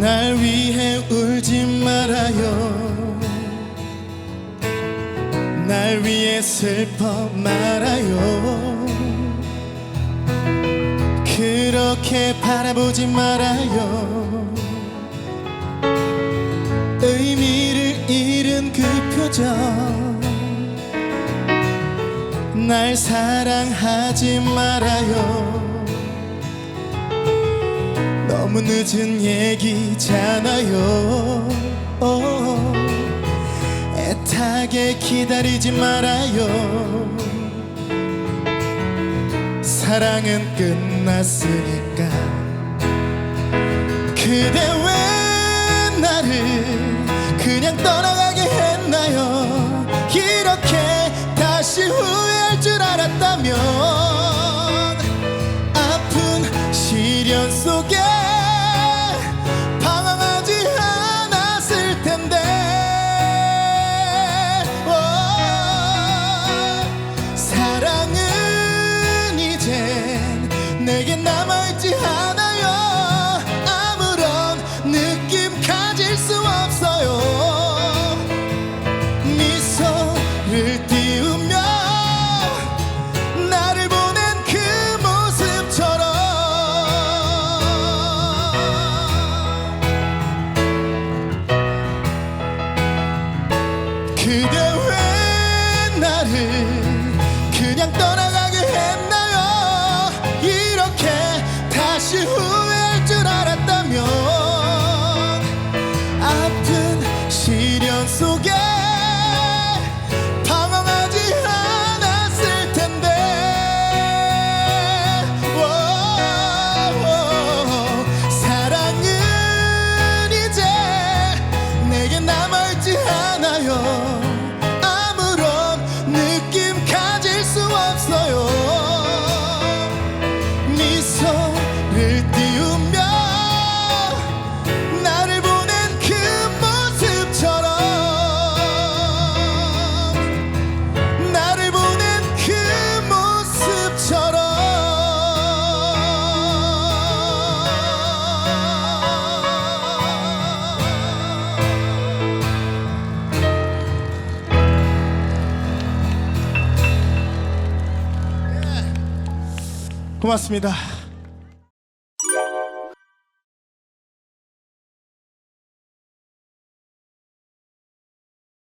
날 위해 울지 말아요. 날 위해 슬퍼 말아요. 그렇게 바라보지 말아요. 의미를 잃은 그 표정. 날 사랑하지 말아요 너무 늦은 얘기잖아요. 어, 애타게 기다리지 말아요. 사랑은 끝났으니까 그대 왜 나를 그냥 떠나가게 했나요? 이렇게 다시 후회 내게 남아있지 않아요. 아무런 느낌 가질 수 없어요. 미소를 띄우며 나를 보낸 그 모습처럼 그대 왜 나를 그냥 떠나가게 했나요 고맙습니다.